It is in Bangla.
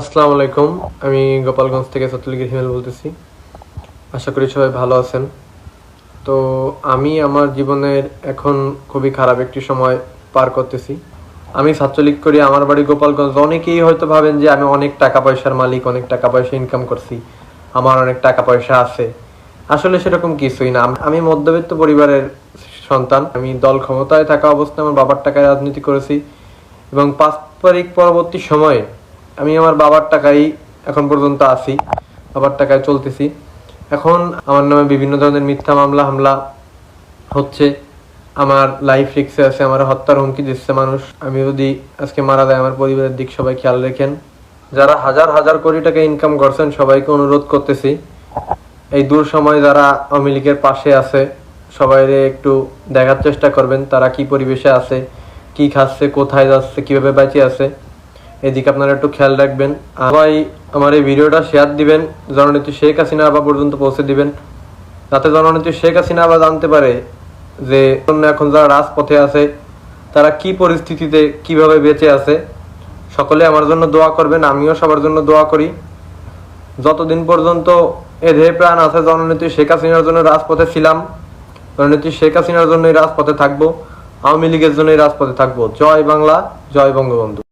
আসসালামু আলাইকুম। আমি গোপালগঞ্জ থেকে সতুলগির হিমেল বলতেছি। আশা করি সবাই ভালো আছেন। তো আমি আমার জীবনের এখন খুবই খারাপ একটি সময় পার করতেছি। আমি ছাত্রলীগ করি, আমার বাড়ি গোপালগঞ্জ। অনেকেই হয়তো ভাবেন যে আমি অনেক টাকা পয়সার মালিক, অনেক টাকা পয়সা ইনকাম করছি। আমার অনেক টাকা পয়সা আছে। আসলে সেরকম কিছুই না। আমি মধ্যবিত্ত পরিবারের সন্তান। আমি দল ক্ষমতায় থাকা অবস্থায় আমার বাবার টাকায় রাজনীতি করেছি এবং পারস্পরিক পরবর্তী সময়ে আমি আমার বাবার টাকায় এখন পর্যন্ত আছি, বাবার টাকায় চলতেছি। এখন আমার নামে বিভিন্ন ধরনের মিথ্যা মামলা, হামলা হচ্ছে। আমার লাইফ রিক্সে আছে, আমার হত্যার হুমকি দিচ্ছে মানুষ। আমি যদি আজকে মারা যায়, আমার পরিবারের দিক সবাই খেয়াল রেখেন। যারা হাজার হাজার কোটি টাকা ইনকাম করছেন, সবাইকে অনুরোধ করতেছি, এই দূর সময় যারা আওয়ামী লীগের পাশে আছে সবাই একটু দেখার চেষ্টা করবেন, তারা কি পরিবেশে আছে, কি খাচ্ছে, কোথায় যাচ্ছে, কীভাবে বেঁচে আছে। এদিকে আপনারা একটু খেয়াল রাখবেন। সবাই আমার এই ভিডিওটা শেয়ার দিবেন। জননেত্রী শেখ হাসিনা আবার পর্যন্ত পৌঁছে দিবেন। যাতে জননেত্রী শেখ হাসিনা আবার জানতে পারে যে এখন যারা রাজপথে আছে, তারা কি পরিস্থিতিতে কীভাবে বেঁচে আছে। সকলে আমার জন্য দোয়া করবেন, আমিও সবার জন্য দোয়া করি। যতদিন পর্যন্ত এ দেহে প্রাণ আছে, জননেত্রী শেখ হাসিনার জন্য রাজপথে ছিলাম। জননেত্রী শেখ হাসিনার জন্যই রাজপথে থাকব। আওয়ামী লীগের জন্যই রাজপথে থাকব। জয় বাংলা, জয় বঙ্গবন্ধু।